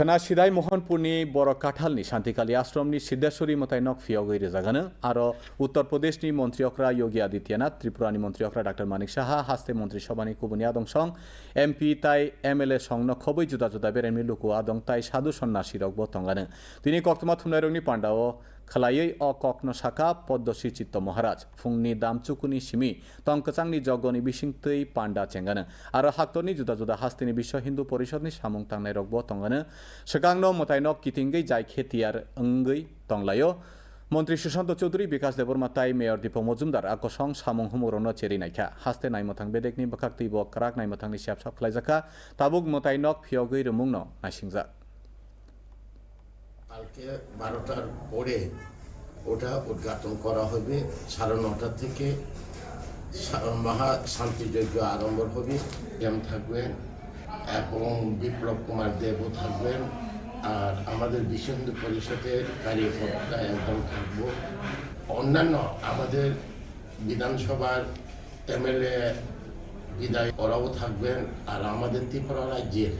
খনাশিরাই মোহনপুরনি বড় কাঠালনি শান্তিকালী আশ্রমনি সিদ্ধেশ্বরী মতাই মোতায়নক ফিয়গৈরে জাগানো আর উত্তর প্রদেশনি মন্ত্রী অকরা যোগী আদিত্যনাথ ত্রিপুরানি মন্ত্রী অকরা ডাক্তার মানিক সাহা হাস্তে মন্ত্রী সভানি আদং সং এমপি তাই এমএলএ ন খবই জুদা জুদা বেরেমনি লুকু আদং তাই সাধু সন্ন্যাসী রক বতঙ্গানো তিনি কক্তমা থুমনাই রংনি পাণ্ডাও खलायै अकक्न शाखा पद्मश्री चित्त महाराज फुंनि दामचुकुनि सिमि तंकचांनि जगनि बिसिंतै पान्डा चेंगानो आरो हाक्टरनि जुदा जुदा हास्तिनि विश्व हिन्दु परिषदनि सामुं थांनाय रगब तंगानो सोगांनो मतायनो किथिंगै जाय खेतियार ओंगै तंलायो মন্ত্রী সুশান্ত চৌধুরী বিকাশ দেববর্মা তাই মেয়র দীপক মজুমদার আকসং সামং হুমরন চেরি নাইখা হাস্তে নাইমথাং বেদেকনি বখাক তৈব কারাক নাইমথাংনি সিয়াব সাব খালাইজাখা তাবুক মতাই নক ফিয়গৈ রুমুং নাইসিংজাক কালকে বারোটার পরে ওটা উদ্ঘাটন করা হবে। সাড়ে নটা থেকে মহা শান্তিযজ্ঞ আরম্ভ হবে। এম থাকবেন এবং বিপ্লব কুমার দেবও থাকবেন। আর আমাদের বিশ্ব পরিষদের কার্যকর্তা একদম থাকব। অন্যান্য আমাদের বিধানসভার এমএলএ বিদায় ওরাও থাকবেন। আর আমাদের ত্রিপুরা রাজ্যের